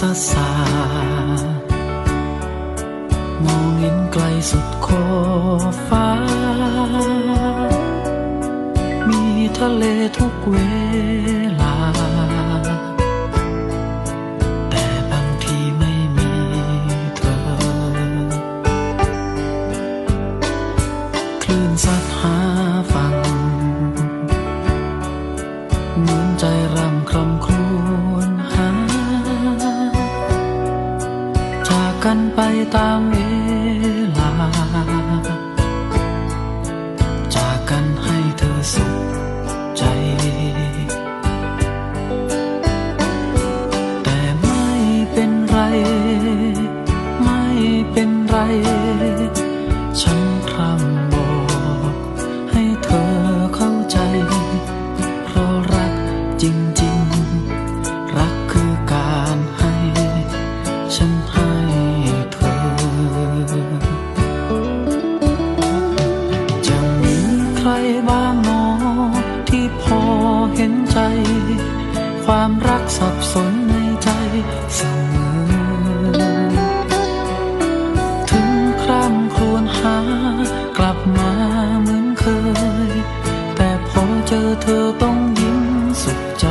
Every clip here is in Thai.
ซาซามองเห็นไกลสุดขอบฟ้า มีทะเลทุกเวลา แต่บางทีไม่มีเธอ คลื่นซัดหาฝั่งเหมือนใจ กันไปตามเว ความรักสับสนในใจเสมอ ถึงคร่ำครวญหากลับมาเหมือนเคย แต่พอเจอเธอต้องยิ้มสุขใจ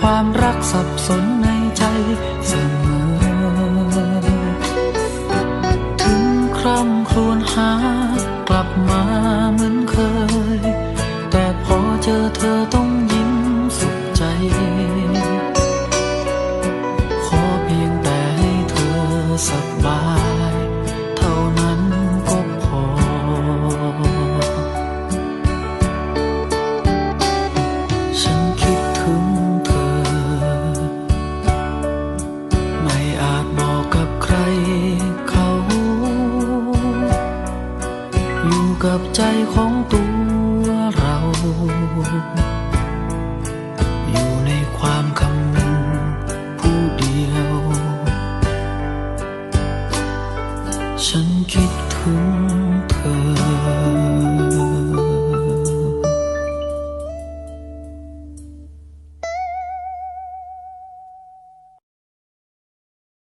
ความรักสับสนในใจเสมอ ถึงคร่ำครวญหากลับมาเหมือนเคย แต่พอเจอเธอต้องยิ้มสุขใจ ใจของตัวเรา อยู่ในความคำนึงผู้เดียว ฉันคิดถึงเธอ